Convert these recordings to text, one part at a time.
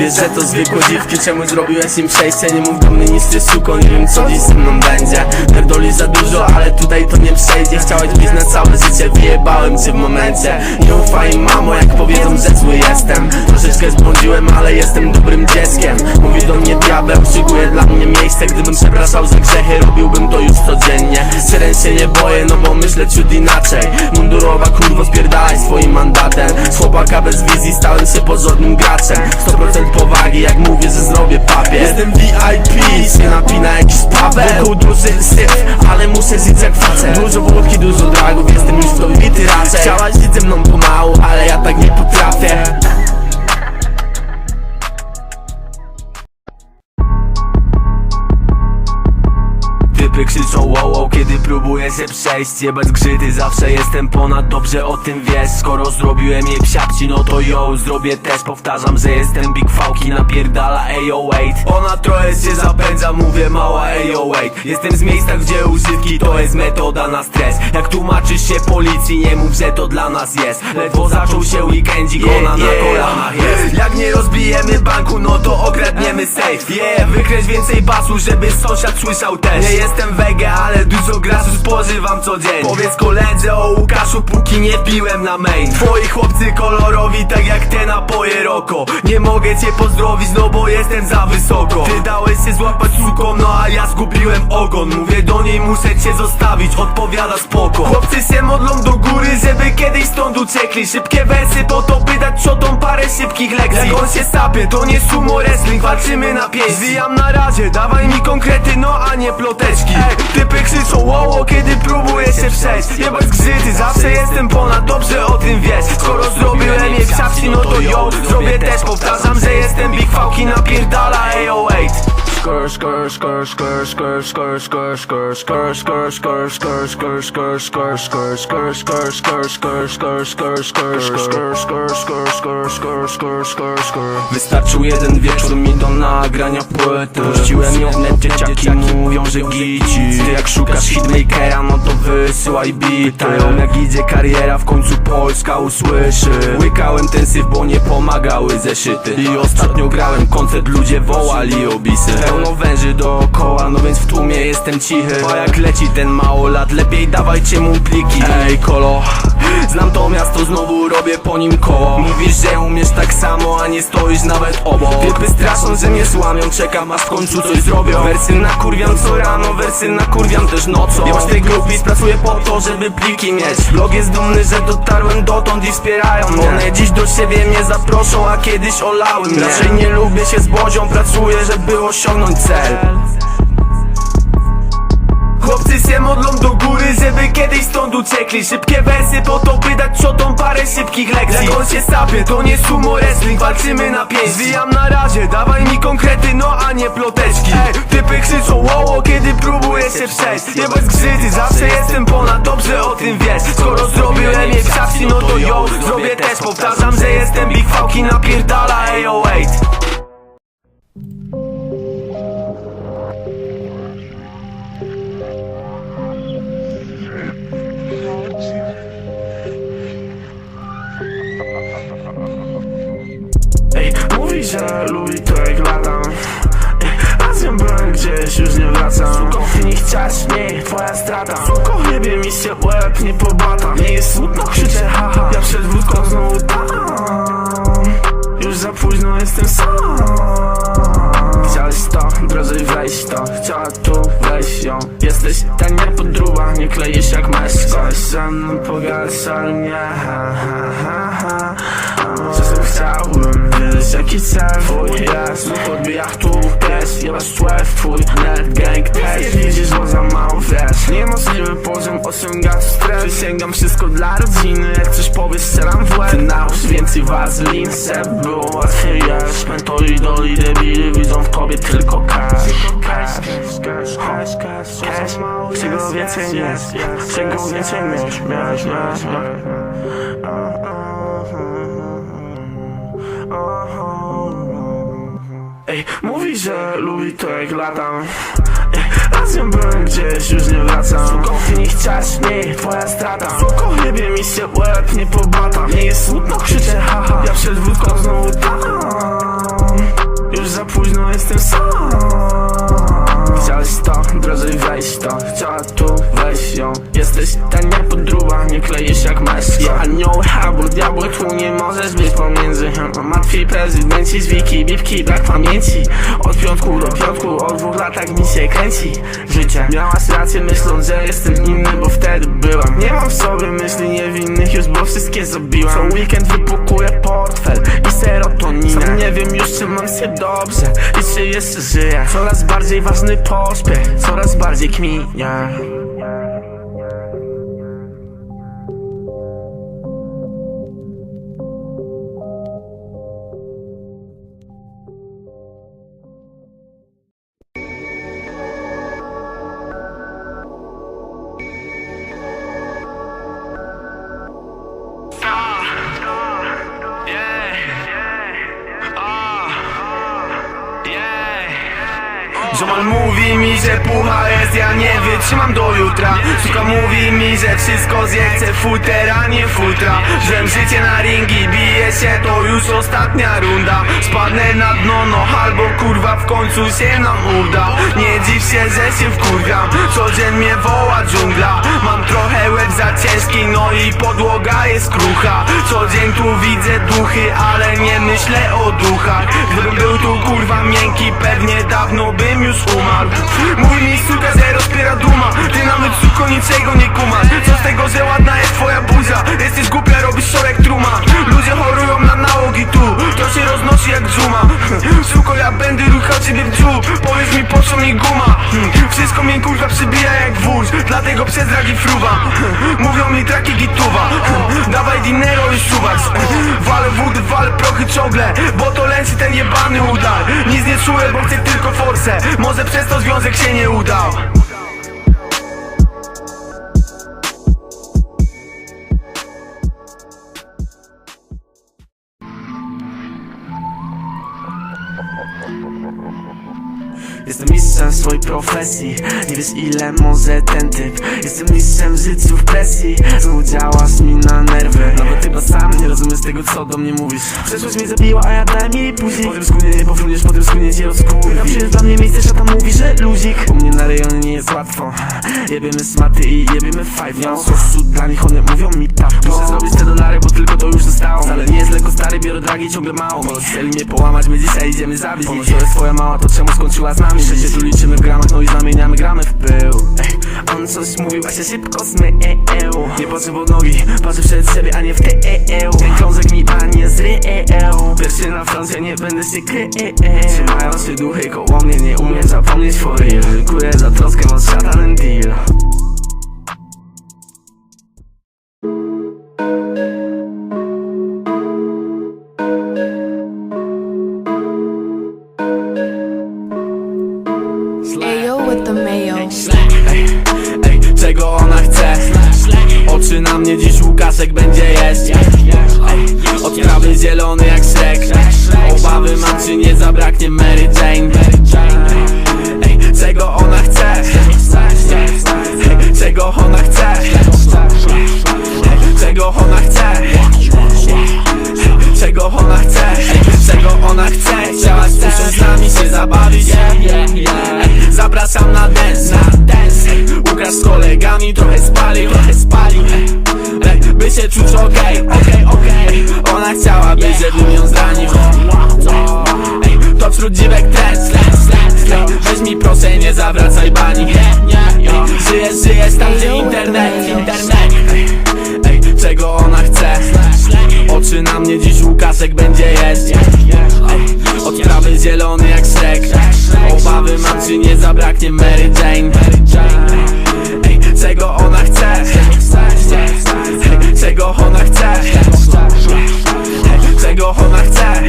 Wiesz, że to zwykłe dziwki, czemu zrobiłeś im przejście? Nie mów do mnie nic, ty suko, nie wiem co dziś ze mną będzie. Pierdoli za dużo, ale tutaj to nie przejdzie. Chciałeś być na całe życie, wyjebałem cię w momencie. Nie ufaj mamo, jak powiedzą, że zły jestem. Troszeczkę zbłądziłem, ale jestem dobrym dzieckiem. Mówi do mnie diabeł, szykuje dla mnie miejsce. Gdybym przepraszał za grzechy, robiłbym to już codziennie. Syren się nie boję, no bo myślę ciut inaczej. Mundurowa kurwo, spierdalaj swoim mandatem. Z chłopaka bez wizji stałem się porządnym graczem. 100% powagi, jak mówię, że zrobię papier. Jestem VIP, się napina jakiś Paweł. Wokół duży syf, ale muszę żyć jak facet. Dużo wódki, dużo dragów, jestem już w to wbity raczej. Chciałaś żyć ze mną pomału, ale ja tak nie potrafię Typy krzyczą wow, wow, kiedy próbuję się przejść. Jebać grzyty, zawsze jestem ponad, dobrze o tym wiesz. Skoro zrobiłem jej psiapci, no to yo, zrobię też Powtarzam, że jestem Big Fałki, napierdala ayo wait Ona trochę się zapędza, mówię mała ayo wait Jestem z miejsca, gdzie używki to jest metoda na stres. Jak tłumaczysz się policji, nie mów, że to dla nas jest. Ledwo zaczął się weekendzik, ona na kolanach jest. Jak nie rozbijemy banku, no to okradniemy safe Yeah, wykreś więcej basu, żeby sąsiad słyszał też. Nie jestem wege, ale dużo grasu spożywam co dzień. Powiedz koledze o Łukaszu, póki nie piłem na main. Twoi chłopcy kolorowi, tak jak te napoje roko. Nie mogę cię pozdrowić, no bo jestem za wysoko. Ty dałeś się złapać suką, no a ja zgubiłem ogon. Mówię do niej, muszę cię zostawić, odpowiada spoko. Chłopcy się modlą do góry, żeby kiedyś stąd uciekli. Szybkie wersy po to, by dać ciotą parę szybkich lekcji. Jak on się sapie, to nie sumo wrestling, walczymy na pięść Zwijam na razie, dawaj mi konkrety, no a nie ploteczki Ej, typy krzyczą wow, kiedy próbuję się przejść. Jebać grzyty, zawsze jestem ponad, dobrze o tym wiesz. Skoro zrobiłem je psiawsi, no to yo, zrobię też. Powtarzam, że jestem Big Fałki, napierdala Wystarczył jeden wieczór mi do nagrania płyty Puściłem ją w net, dzieciaki mówią, że gici Ty jak szukasz hitmakera, no to wysyłaj bity jak idzie kariera, w końcu Polska usłyszy Łykałem ten syf, bo nie pomagały zeszyty I ostatnio grałem koncert, ludzie wołali obisy Pełno węży dookoła, no więc w tłumie jestem cichy. A jak leci ten małolat, lepiej dawajcie mu pliki. Ej kolo, znam to miasto, znowu robię po nim koło. Mówisz, że umiesz tak samo, a nie stoisz nawet obok. Typy straszą, że mnie słamią, czekam aż w końcu coś zrobią. Wersy nakurwiam co rano, wersy nakurwiam też nocą. Masz tej grupy, pracuję po to, żeby pliki mieć. Blog jest dumny, że dotarłem dotąd i wspierają One dziś do siebie mnie zaproszą, a kiedyś olały mnie. Raczej nie lubię się z bodzią, pracuję, żeby osiągnąć cel. Chłopcy się modlą do góry, żeby kiedyś stąd uciekli. Szybkie wersy po to, by dać ciotą parę szybkich lekcji. Jak on się sapie, to nie sumo wrestling, walczymy na pięść Zwijam na razie, dawaj mi konkrety, no a nie ploteczki. Ej, typy krzyczą wow, kiedy próbuję się przejść. Jebać grzyty, zawsze jestem ponad, dobrze o tym wiesz. Skoro zrobiłem je psiawsi, no to yo, zrobię też Powtarzam, że jestem Big Fałki, napierdala AO8 że lubi to jak latam. Ej, Azją byłem gdzieś, już nie wracam. Suko, nie chciałaś mnie, twoja strata. Suko, jebie mi się łeb, nie pobata. Nie jest smutno, krzyczę haha Ja przed wódką znowu tam. Już za późno, jestem sam. Chciałeś to, drożej wejść to. Chciała tu wejść ją. Jesteś tania podruba, nie kleisz jak meszka Chciałeś ze mną pogadać, ale nie ha, ha, ha. Jaki cel twój jest Znów odbija tu pies, jebać człek twój Net gang też widzisz, bo za mało wiesz Niemożliwy poziom osiągać stres Przysięgam wszystko dla rodziny Jak coś powiesz, strzelam w łeb Ty nałóż więcej wazlin, se było łatwiej jest Mentori, idoli, debili widzą w tobie tylko cash Cash, cash, cash, cash, cash Czego więcej mieć, czego więcej mieć, mieć, mieć, Ej, mówi, że lubi to jak latam. Ej, Azją byłem gdzieś, już nie wracam. Suko, ty nie chciałaś mnie, twoja strata. Suko, jebie mi się łeb, nie pobata Nie jest smutno, krzyczę haha Ja przed wódką znowu diabły tu nie możesz być pomiędzy. Martwi prezydenci z wiki, bibki, brak pamięci. Od piątku do piątku, od dwóch latach mi się kręci Życie. Miałaś rację myśląc, że jestem inny, bo wtedy byłam. Nie mam w sobie myśli niewinnych już, bo wszystkie zabiłam Co weekend wypukuję portfel i serotoninę. Sam nie wiem już czy mam się dobrze i czy jeszcze żyję. Coraz bardziej ważny pośpiech, coraz bardziej kminie że wszystko zjechce futera, nie futra. Żem życie na ringi, bije się, to już ostatnia runda. Spadnę na dno, no albo kurwa w końcu się nam uda. Nie dziw się, że się wkurwiam, co dzień mnie woła dżungla. Mam trochę łeb za ciężki, no i podłoga jest krucha. Co dzień tu widzę duchy, ale nie myślę o duchach. Gdybym był tu kurwa miękki, pewnie dawno bym już umarł. Mówi mi suka, że rozpiera duma. Ty nawet suko niczego nie kumasz Co z tego, że ładna jest twoja buzia? Jesteś głupia, robisz szorek truma. Ludzie chorują na nałogi tu. To się roznosi jak dżuma. Suko, ja będę ruchał ciebie w dziób Powiedz mi po co mi guma? Wszystko mnie kurwa przybija jak wóz Dlatego przez dragi fruwa. Mówią mi traki gituwa. Dawaj dinero i suwaks Walę wódy, walę prochy ciągle Bo to lęci ten jebany udar. Nic nie czuję, bo chcę tylko forsę. Może przez to związek się nie udał mistrzem swojej profesji. Nie wiesz ile może ten typ. Jestem mistrzem w życiu w presji. Znowu działasz mi na nerwy. Bo chyba sam nie rozumiesz tego co do mnie mówisz. Przeszłość mnie zabiła, a ja dałem jej później. Po tym skunie nie pofruniesz, po tym skunie cię rozkurwi. Jest dla mnie miejsce, szata mówi, że luzik. U mnie na rejonie nie jest łatwo. Jebiemy smaty i jebiemy mam sosu dla nich, one mówią mi tak. Muszę zrobić te dolary, bo tylko to już zostało. Wcale nie jest lekko stary, biorę dragi ciągle mało. Bo chcieli mnie połamać, my dzisiaj idziemy zabić. Ponoć to jest twoja mała, to czemu skończyła z nami? Przecież liczymy w gramach, no i zamieniamy gramy w pył. Ej, On coś mówił, a się szybko zmył. Nie patrzę pod nogi, patrzę przed siebie, a nie w tył Ten krążek mi a nie zrył Pierwszy na froncie, nie będę się krył. Trzymają się duchy koło mnie, nie umiem zapomnieć for real Dziękuję za troskę, masz szatanem deal Się czuć okej, okej, okej. Ona chciałaby, żebym ją zranił. Ej, To wśród dziwek też Ej, Weź mi proszę, nie zawracaj bani. Ej, Żyjesz, żyjesz tam gdzie internet, internet. Ej, czego ona chce? Oczy na mnie dziś Łukaszek będzie jeść. Ej, Od trawy zielony jak Shrek Obawy mam czy nie zabraknie Mary Jane Czego ona chce? Czego ona chce?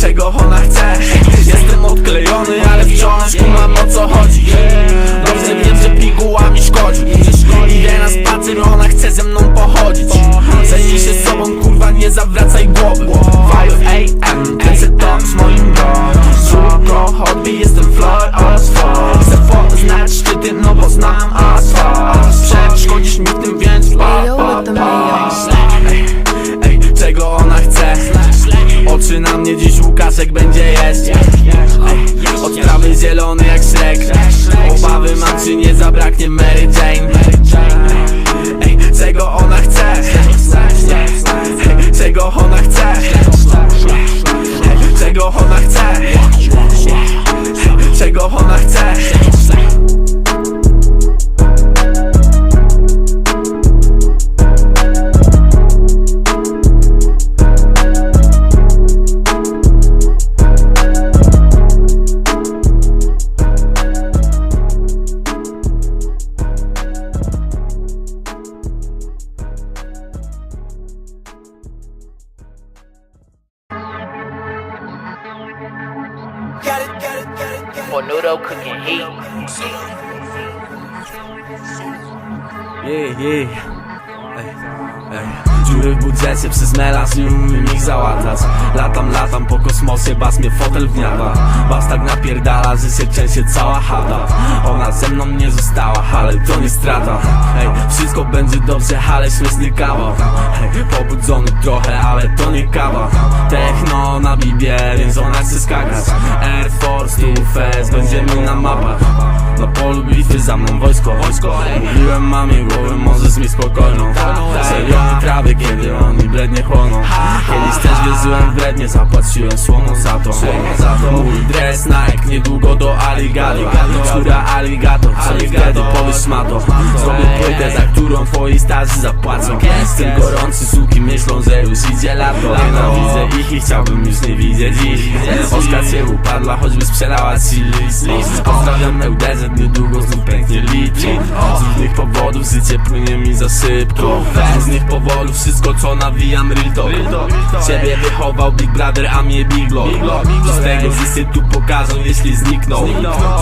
Czego ona chce? Jestem odklejony, ale wciąż kumam o co chodzi Yeah, yeah. Ej, ej. Dziury w budżecie przez melanż nie umiem ich załatać. Latam, latam po kosmosie, bas mnie fotel wgniata. Bas tak napierdala, że się trzęsie cała chata. Ona ze mną nie została, ale to nie strata. Ej, wszystko będzie dobrze, ale śmieszny kawał. Ej, pobudzony trochę, ale to nie kawa. Techno na bibie, więc ona chce skakać. Air Force, tu fest, będziemy na mapach na polu bitwy za mną wojsko, Mówiłem mamie głowę, możesz mieć spokojną mi trawy, kiedy oni blednie chłoną. Kiedyś też wierzyłem w brednie, zapłaciłem słoną za to. Mój dres Nike, niedługo do Aligali Skóra aligator, mi wtedy powiesz ma to Zrobię płytę, za którą twoi starzy zapłacą. Jestem gorący, suki myślą, że już idzie lato. Nienawidzę ich i chciałbym już nie widzieć ich. Oskar się upadła, choćby sprzedała ci list. Pozdrawiam Eudezet, niedługo znów pęknie litro Z różnych powodów życie płynie mi za szybko. Z różnych powodów wszystko co nawijam real talk. Ciebie wychował Big Brother, a mnie Big Lord. Z tego zysy tu pokażą, jeśli znikną. Z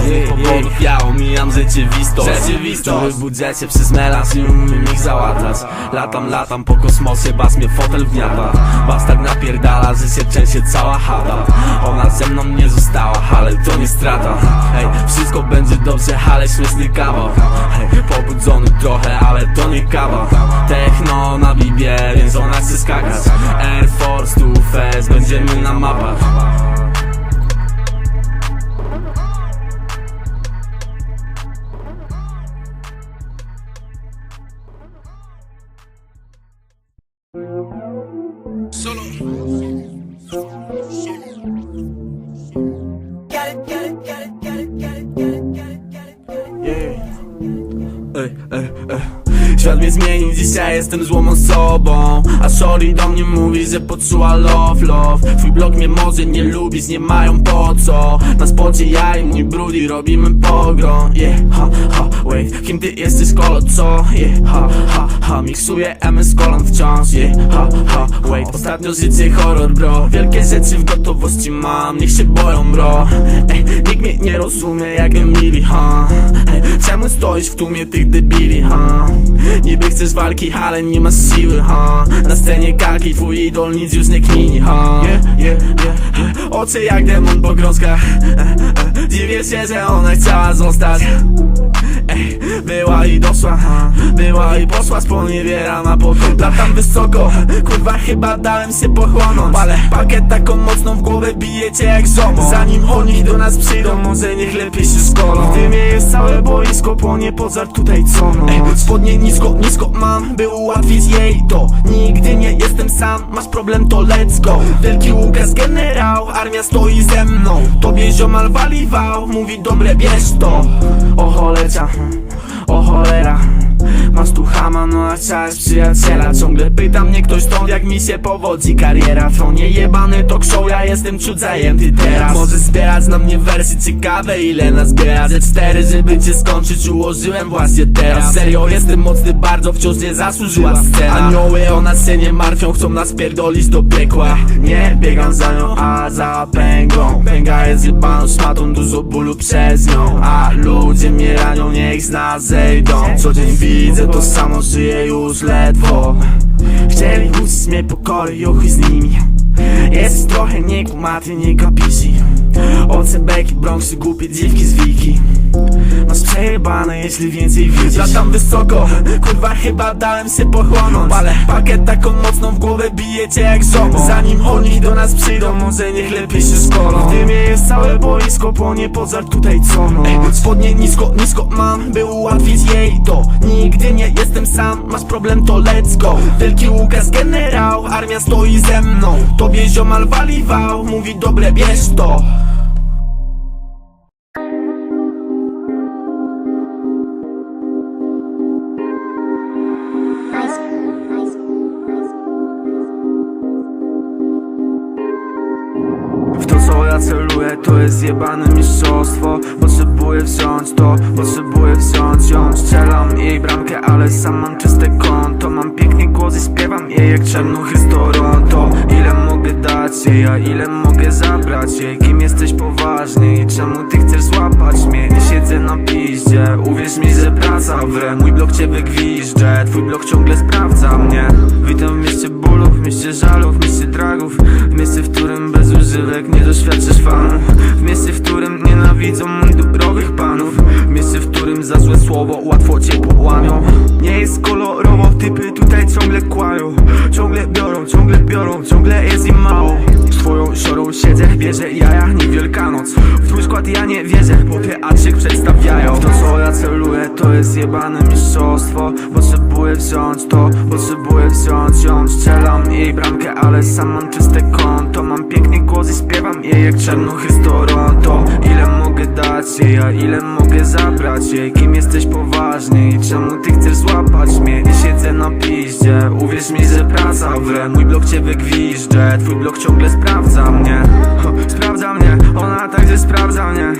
różnych powodów ja omijam rzeczywistość. Który w budżecie przez melanż nie umiem ich załatać. Latam, latam po kosmosie, bas mnie fotel wgniata Bas tak napierdala, że się trzęsie cała chata. Ona ze mną nie została, ale to nie strata. Hej, wszystko będzie dobrze, ale śmieszny kawał. Hej, pobudzony trochę, ale to nie kawa Techno na bibie, więc ona chce skakać. Air Force, tu fest, będziemy na mapach dzisiaj jestem złą osobą A Shorty do mnie mówi, że poczuła love, love. Twój blog mnie może nie lubić, nie mają po co. Na spocie ja i mój brudi robimy pogrom Yeah, ha, ha, wait. Kim ty jesteś, kolo, co? Yeah, ha, ha, ha Miksuję MS kolą wciąż Yeah, ha, ha, wait. Ostatnio życie horror, bro. Wielkie rzeczy w gotowości mam, niech się boją, bro. Ej, nikt mnie nie rozumie, jak Emily, ha. Ej, Czemu stoisz w tłumie tych debili, ha? Niby chcesz walki, ale nie masz siły, ha. Na scenie kalki, twój idol nic już nie kmini, ha. Yeah, yeah, yeah. Oczy jak demon po grąskach Dziwię się, że ona chciała zostać. Ej, była i doszła, ha Była i poszła, sponiewiera na pokój Latam wysoko, kurwa chyba dałem się pochłonąć. Ale pakiet taką mocną w głowę bijecie jak zomo. Zanim oni do nas przyjdą, może niech lepiej się szkolą. W dymie jest całe boisko, płonie pożar tutaj co no Ej, spodnie nisko, nisko mam, by ułatwić jej to. Nigdy nie jestem sam, masz problem to let's go. Wielki Łukasz generał, armia stoi ze mną. Tobie ziomal waliwał, mówi dobre bierz to. O cholecia, o cholera Masz tu chama, no a chciałeś przyjaciela. Ciągle pyta mnie ktoś stąd jak mi się powodzi kariera. To nie jebany talk show, ja jestem ciut zajęty teraz. Możesz zbierać na mnie wersy ciekawe ile nazbiera Ze cztery, żeby cię skończyć ułożyłem właśnie teraz. Serio, jestem mocny bardzo, wciąż nie zasłużyła scena. Anioły o nas się nie martwią, chcą nas pierdolić do piekła. Nie biegam za nią, a za pęgą. Pęga jest jebaną szmatą, dużo bólu przez nią. A ludzie mnie ranią, niech z nas zejdą. Co dzień widzę to samo, żyję już ledwo. Chcieli uczyć mnie pokory, juchuj z nimi. Jesteś trochę niekumaty, nie kapisi. Oce beki, bronxy, głupie dziwki z wiki Masz przejebane, jeśli więcej widzisz. Latam wysoko, kurwa chyba dałem się pochłonąć. Ale pakiet taką mocną w głowę bijecie jak zomo Zanim oni do nas przyjdą, może niech lepiej się szkolą W dymie jest całe boisko, płonie pożar tutaj co no Ej, spodnie nisko, nisko mam, by ułatwić jej to. Nigdy nie jestem sam, masz problem to let's go. Wielki Łukasz generał, armia stoi ze mną. Tobie ziomal waliwał, mówi dobre bierz to celuję to jest jebane mistrzostwo. Potrzebuję wziąć to, potrzebuję wziąć ją. Strzelam jej bramkę, ale sam mam czyste konto. Mam piękny głos i śpiewam jej jak czarnuchy z Toronto. Ile mogę dać? jej, a ile mogę zabrać jej? Kim jesteś poważnie i czemu ty chcesz złapać mnie? Nie siedzę na piździe, uwierz mi, że praca wre Mój blok cię wygwiżdżę, twój blok ciągle sprawdza mnie. Witam w mieście bólów, w mieście żalów, w mieście dragów. W mieście, w którym bez używek nie doświadczysz fanu. W mieście, w którym nienawidzą mundurowych panów. W mieście, w którym za złe słowo łatwo cię połamią. Nie jest kolorowo, typy tutaj ciągle kłają. Ciągle biorą, ciągle biorą, ciągle jest im mało. Swoją siorą siedzę, bierze jaja, nie Wielkanoc W twój skład ja nie wierzę, bo teatrzyk przedstawiają. To co ja celuję, to jest jebane mistrzostwo. Potrzebuję wziąć to, potrzebuję wziąć ją Strzelam jej bramkę, ale sam mam czyste konto. Mam piękny głos i śpiewam jej jak czarnuchy z Toronto Ile mogę dać jej, a ile mogę zabrać jej? Kim jesteś poważnie i czemu ty chcesz złapać mnie? Nie siedzę na piździe, uwierz mi, że praca wre Mój blok cię wygwiżdżę, twój blok ciągle sprawdza mnie. Ho, Sprawdza mnie, ona także sprawdza mnie.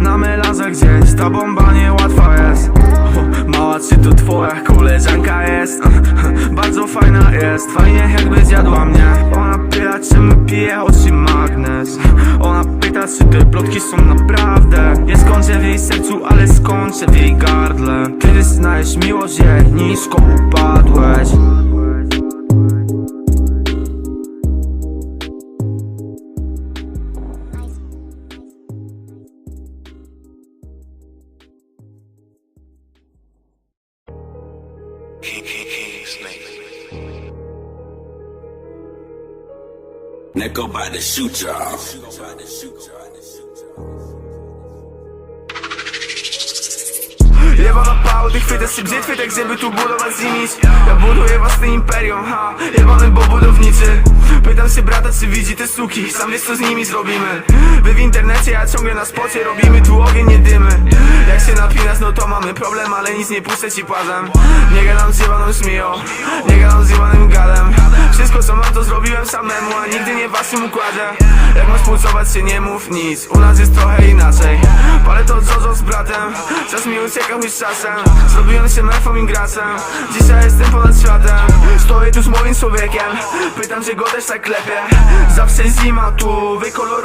Na melanżach gdzieś, ta bomba niełatwa jest. Ho, Mała, czy to twoja koleżanka jest? Bardzo fajna jest, fajnie jakby zjadła mnie. Ona pyta, czym pije oczy magnes. Ona pyta, czy te plotki są naprawdę. Nie skończę w jej sercu, ale skończę w jej gardle. Kiedy znajdziesz miłość jej, nisko upadłeś Nigga about to shoot y'all. Jebana pałdy, chwytasz się brzytwy, tak żeby tu budować zimić Ja buduję własne imperium, ha, jebany bo budowniczy. Pytam się brata, czy widzi te suki, sam wiesz co z nimi zrobimy. Wy w internecie, ja ciągle na spocie, robimy tu ogień, nie dymy Jak się napinasz, no to mamy problem, ale nic nie puszczę ci płazem. Nie gadam z jebaną szmiją, nie gadam z jebanym gadem. Wszystko co mam to zrobiłem samemu, a nigdy nie waszym układzie Jak masz pulsować się, nie mów nic, u nas jest trochę inaczej. Palę to Jojo z bratem, czas mi uciekał już czasem. Zrobiłem się mefą i gracem, dzisiaj jestem ponad światem. Stoję tu z moim człowiekiem, pytam czy go też tak klepie Zawsze zima tu, wykolorować